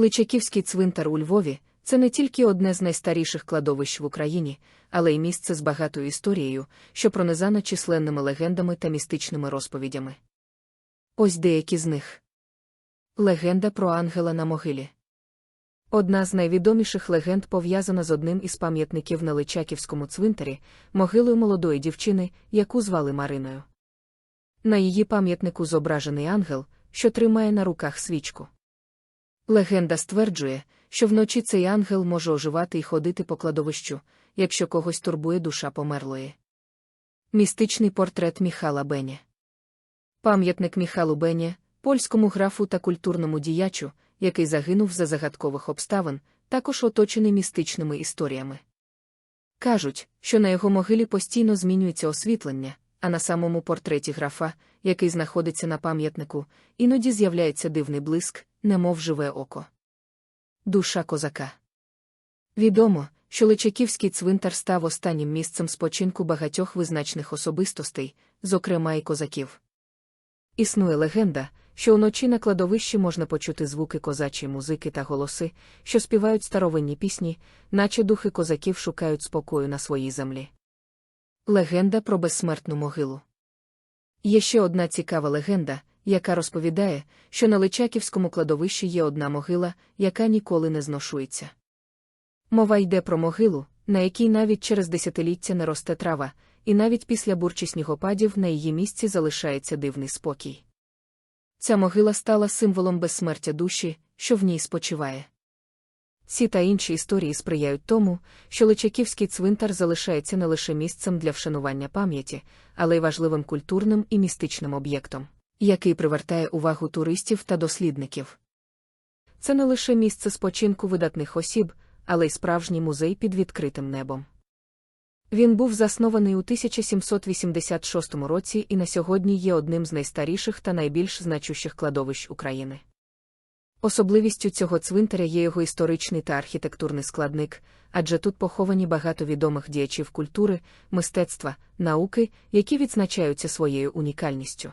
Личаківський цвинтар у Львові це не тільки одне з найстаріших кладовищ в Україні, але й місце з багатою історією, що пронизано численними легендами та містичними розповідями. Ось деякі з них. Легенда про ангела на могилі. Одна з найвідоміших легенд пов'язана з одним із пам'ятників на Личаківському цвинтарі, могилою молодої дівчини, яку звали Мариною. На її пам'ятнику зображений ангел, що тримає на руках свічку. Легенда стверджує, що вночі цей ангел може оживати і ходити по кладовищу, якщо когось турбує душа померлої. Містичний портрет Міхала Беня. Пам'ятник Міхалу Беня, польському графу та культурному діячу, який загинув за загадкових обставин, також оточений містичними історіями. Кажуть, що на його могилі постійно змінюється освітлення, а на самому портреті графа, який знаходиться на пам'ятнику, іноді з'являється дивний блиск, немов живе око. Душа козака. Відомо, що Личаківський цвинтар став останнім місцем спочинку багатьох визначних особистостей, зокрема і козаків. Існує легенда, що уночі на кладовищі можна почути звуки козачої музики та голоси, що співають старовинні пісні, наче духи козаків шукають спокою на своїй землі. Легенда про безсмертну могилу. Є ще одна цікава легенда, яка розповідає, що на Личаківському кладовищі є одна могила, яка ніколи не зношується. Мова йде про могилу, на якій навіть через десятиліття не росте трава, і навіть після бурчі снігопадів на її місці залишається дивний спокій. Ця могила стала символом безсмертя душі, що в ній спочиває. Ці та інші історії сприяють тому, що Личаківський цвинтар залишається не лише місцем для вшанування пам'яті, але й важливим культурним і містичним об'єктом, який привертає увагу туристів та дослідників. Це не лише місце спочинку видатних осіб, але й справжній музей під відкритим небом. Він був заснований у 1786 році і на сьогодні є одним з найстаріших та найбільш значущих кладовищ України. Особливістю цього цвинтаря є його історичний та архітектурний складник, адже тут поховані багато відомих діячів культури, мистецтва, науки, які відзначаються своєю унікальністю.